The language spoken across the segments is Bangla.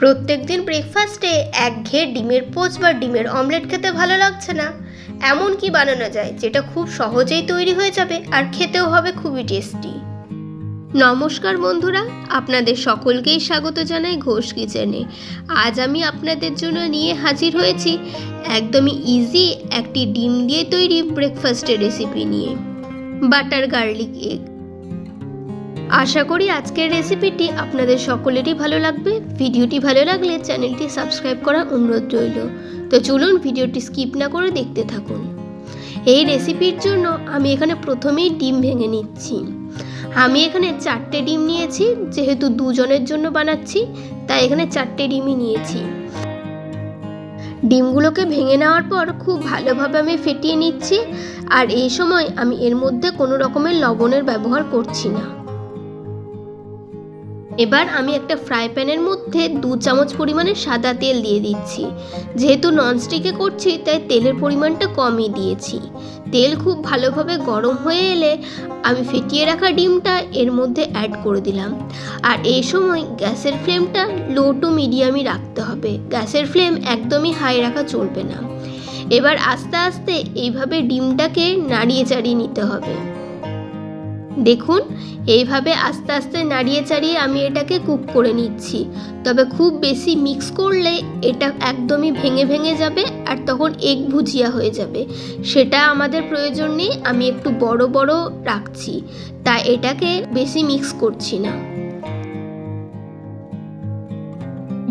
প্রত্যেক দিন ব্রেকফাস্টে একঘেয়ে ডিমের পোচ বা ডিমের অমলেট খেতে ভালো লাগছে না। এমন কি বানানো যায়, যেটা খুব সহজেই তৈরি হয়ে যাবে আর খেতেও হবে খুবই টেস্টি নমস্কার বন্ধুরা, আপনাদের সকলকেই স্বাগত জানাই ঘোষ কিচেনে। আজ আমি আপনাদের জন্য নিয়ে হাজির হয়েছি একদমই ইজি একটি ডিম দিয়ে তৈরি ব্রেকফাস্টের রেসিপি নিয়ে। বাটার গার্লিক এগ আশা করি আজকের রেসিপিটি আপনাদের সকলেরই ভালো লাগবে। ভিডিওটি ভালো লাগলে চ্যানেলটি সাবস্ক্রাইব করার অনুরোধ রইল। তো চলুন ভিডিওটি স্কিপ না করে দেখতে থাকুন। এই রেসিপির জন্য আমি এখানে প্রথমেই ডিম ভেঙে নিচ্ছি। আমি এখানে চারটে ডিম নিয়েছি, যেহেতু দুজনের জন্য বানাচ্ছি, তাই এখানে চারটে ডিমই নিয়েছি। ডিমগুলোকে ভেঙে নেওয়ার পর খুব ভালোভাবে আমি ফেটিয়ে নিচ্ছি, আর এই সময় আমি এর মধ্যে কোনো রকমের লবণের ব্যবহার করছি না। এবার আমি একটা ফ্রাই প্যানের মধ্যে দু চামচ পরিমাণে সাদা তেল দিয়ে দিচ্ছি। যেহেতু ননস্টিকে করছি, তাই তেলের পরিমাণটা কমই দিয়েছি। তেল খুব ভালোভাবে গরম হয়ে এলে আমি ফেটিয়ে রাখা ডিমটা এর মধ্যে অ্যাড করে দিলাম। আর এই সময় গ্যাসের ফ্লেমটা লো টু মিডিয়ামই রাখতে হবে। গ্যাসের ফ্লেম একদমই হাই রাখা চলবে না। এবার আস্তে আস্তে এইভাবে ডিমটাকে নাড়িয়ে চাড়িয়ে নিতে হবে। দেখুন, এইভাবে আস্তে আস্তে নাড়িয়ে চাড়িয়ে আমি এটাকে কুক করে নিচ্ছি। তবে খুব বেশি মিক্স করলে এটা একদমই ভেঙে ভেঙে যাবে আর তখন এগ ভুজিয়া হয়ে যাবে। সেটা আমাদের প্রয়োজন নেই, আমি একটু বড় বড় রাখছি। তাই এটাকে বেশি মিক্স করছি না।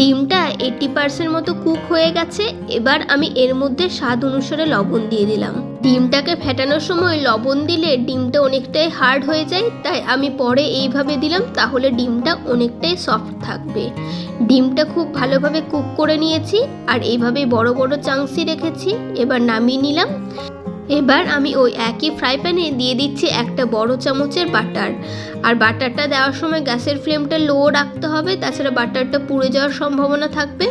ডিমটা এইটি পার্সেন্ট মতো কুক হয়ে গেছে, এবার আমি এর মধ্যে স্বাদ অনুসারে লবণ দিয়ে দিলাম। ডিমটাকে ফেটানোর সময় লবণ দিলে ডিমটা অনেকটাই হার্ড হয়ে যায়, তাই আমি পরে এইভাবে দিলাম, তাহলে ডিমটা অনেকটাই সফট থাকবে। ডিমটা খুব ভালোভাবে কুক করে নিয়েছি, আর এইভাবে বড় বড় চাংসি রেখেছি, এবার নামিয়ে নিলাম। এবার আমি ওই একই ফ্রাই প্যানে দিয়ে দিচ্ছি একটা বড় চামচের বাটার। আর বাটারটা দেওয়ার সময় গ্যাসের ফ্লেমটা লো রাখতে হবে, তাছাড়া বাটারটা পুড়ে যাওয়ার সম্ভাবনা থাকবে।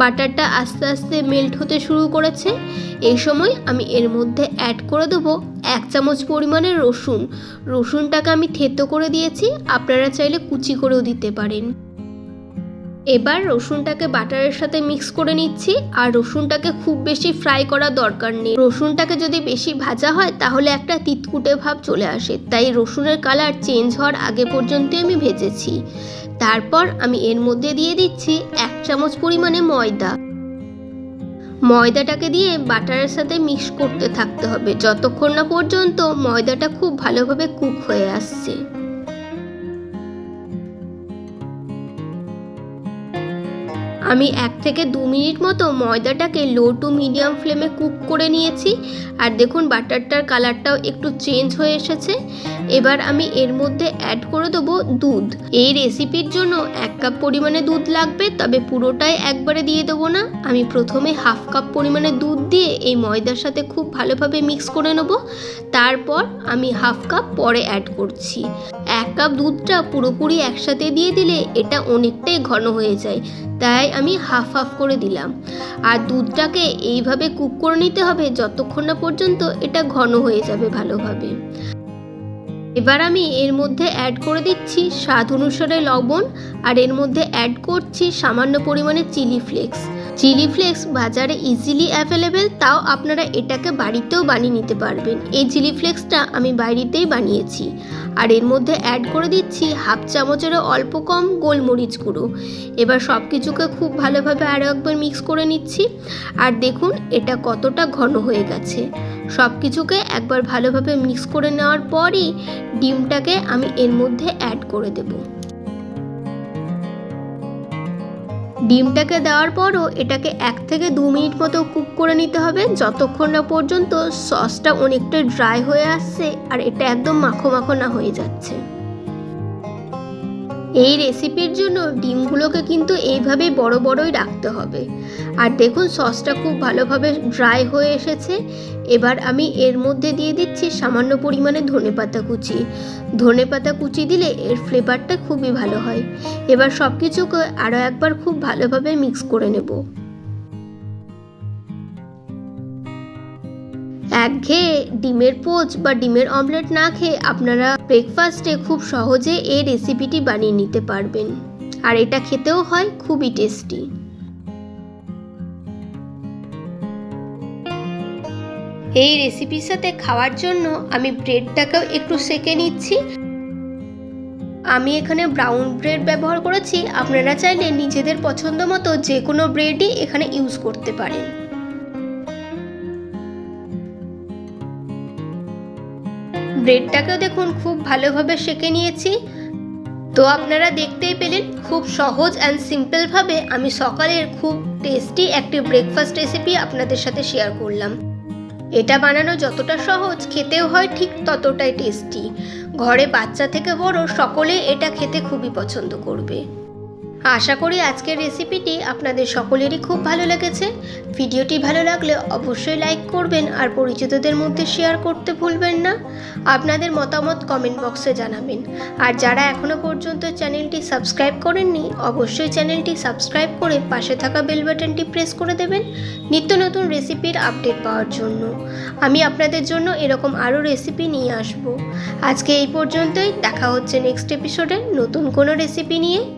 বাটারটা আস্তে আস্তে মেল্ট হতে শুরু করেছে। এই সময় আমি এর মধ্যে অ্যাড করে দেবো এক চামচ পরিমাণে রসুন। রসুনটাকে আমি থেতো করে দিয়েছি, আপনারা চাইলে কুচি করেও দিতে পারেন। এবার রসুনটাকে বাটারের সাথে মিক্স করে নিচ্ছি, আর রসুনটাকে খুব বেশি ফ্রাই করা দরকার নেই। রসুনটাকে যদি বেশি ভাজা হয়, তাহলে একটা তিতকুটে ভাব চলে আসে। তাই রসুনের কালার চেঞ্জ হওয়ার আগে পর্যন্ত আমি ভেজেছি। তারপর আমি এর মধ্যে দিয়ে দিচ্ছি এক চামচ পরিমাণে ময়দা। ময়দাটাকে দিয়ে বাটারের সাথে মিক্স করতে থাকতে হবে। যতক্ষণ না পর্যন্ত ময়দাটা খুব ভালোভাবে কুক হয়ে আসছে। আমি এক থেকে দু মিনিট মতো ময়দাটাকে লো টু মিডিয়াম ফ্লেমে কুক করে নিয়েছি। আর দেখুন, বাটারটার কালারটাও একটু চেঞ্জ হয়ে এসেছে। এবার আমি এর মধ্যে অ্যাড করে দেবো দুধ। এই রেসিপির জন্য এক কাপ পরিমাণে দুধ লাগবে, তবে পুরোটাই একবারে দিয়ে দেবো না। আমি প্রথমে হাফ কাপ পরিমাণে দুধ দিয়ে এই ময়দার সাথে খুব ভালোভাবে মিক্স করে নেব। তারপর আমি হাফ কাপ পরে অ্যাড করছি। এক কাপ দুধটা পুরোপুরি একসাথে দিয়ে দিলে এটা অনেকটাই ঘন হয়ে যায়। তাই আমি হাফ হাফ করে দিলাম। আর দুধটাকে এইভাবে কুক করে নিতে হবে যতক্ষণ না পর্যন্ত এটা ঘন হয়ে যাবে ভালোভাবে। এবার আমি এর মধ্যে অ্যাড করে দিচ্ছি স্বাদ অনুসারে লবণ আর এর মধ্যে অ্যাড করছি সামান্য পরিমাণে চিলি ফ্লেক্স চিলি ফ্লেক্স বাজারে ইজিলি অ্যাভেলেবেল তাও আপনারা এটাকে বাড়িতেও বানিয়ে নিতে পারবেন। এই চিলি ফ্লেক্সটা আমি বাড়িতেই বানিয়েছি। আর এর মধ্যে অ্যাড করে দিচ্ছি হাফ চামচেরও অল্প কম গোলমরিচ গুঁড়ো। এবার সব কিছুকে খুব ভালোভাবে আরও একবার মিক্স করে নিচ্ছি। আর দেখুন, এটা কতটা ঘন হয়ে গেছে। সব কিছুকে একবার ভালোভাবে মিক্স করে নেওয়ার পরই ডিমটাকে আমি এর মধ্যে অ্যাড করে দেবো। ডিমটাকে দেওয়ার পরও এটাকে এক থেকে দু মিনিট মতো কুক করে নিতে হবে। যতক্ষণ না পর্যন্ত সসটা অনেকটা ড্রাই হয়ে আসছে আর এটা একদম মাখো মাখো না হয়ে যাচ্ছে। এই রেসিপির জন্য ডিমগুলোকে কিন্তু এইভাবে বড় বড়ই রাখতে হবে। আর দেখুন সসটা খুব ভালোভাবে ড্রাই হয়ে এসেছে। এবার আমি এর মধ্যে দিয়ে দিচ্ছি সামান্য পরিমাণে ধনে পাতা কুচি। ধনে পাতা কুচি দিলে এর ফ্লেভারটা খুবই ভালো হয়। এবার সব কিছুকে আরও একবার খুব ভালোভাবে মিক্স করে নেব। একঘেয়ে ডিমের পোচ বা ডিমের অমলেট না খেয়ে আপনারা ব্রেকফাস্টে খুব সহজে এই রেসিপিটি বানিয়ে নিতে পারবেন। আর এটা খেতেও হয়, খুবই টেস্টি এই রেসিপির সাথে খাওয়ার জন্য আমি ব্রেডটাকেও একটু সেকে নিচ্ছি। আমি এখানে ব্রাউন ব্রেড ব্যবহার করেছি। আপনারা চাইলে নিজেদের পছন্দ মতো যে কোনো ব্রেডই এখানে ইউজ করতে পারেন। ব্রেডটাকেও দেখুন, খুব ভালোভাবে সেকে নিয়েছি। তো আপনারা দেখতেই পেলেন, খুব সহজ অ্যান্ড সিম্পলভাবে আমি সকালের খুব টেস্টি একটি ব্রেকফাস্ট রেসিপি আপনাদের সাথে শেয়ার করলাম। এটা বানানো যতটা সহজ, খেতেও হয় ঠিক ততটাই টেস্টি ঘরে বাচ্চা থেকে বড়, সকলে এটা খেতে খুবই পছন্দ করবে। আশা করি আজকের রেসিপিটি আপনাদের সকলেরই খুব ভালো লেগেছে। ভিডিওটি ভালো লাগলে অবশ্যই লাইক করবেন আর পরিচিতদের মধ্যে শেয়ার করতে ভুলবেন না। আপনাদের মতামত কমেন্ট বক্সে জানাবেন। আর যারা এখনও পর্যন্ত চ্যানেলটি সাবস্ক্রাইব করেননি, অবশ্যই চ্যানেলটি সাবস্ক্রাইব করে পাশে থাকা বেল বাটনটি প্রেস করে দেবেন নিত্য নতুন রেসিপির আপডেট পাওয়ার জন্য। আমি আপনাদের জন্য এরকম আরও রেসিপি নিয়ে আসব। আজকে এই পর্যন্তই। দেখা হচ্ছে নেক্সট এপিসোডে নতুন কোনো রেসিপি নিয়ে।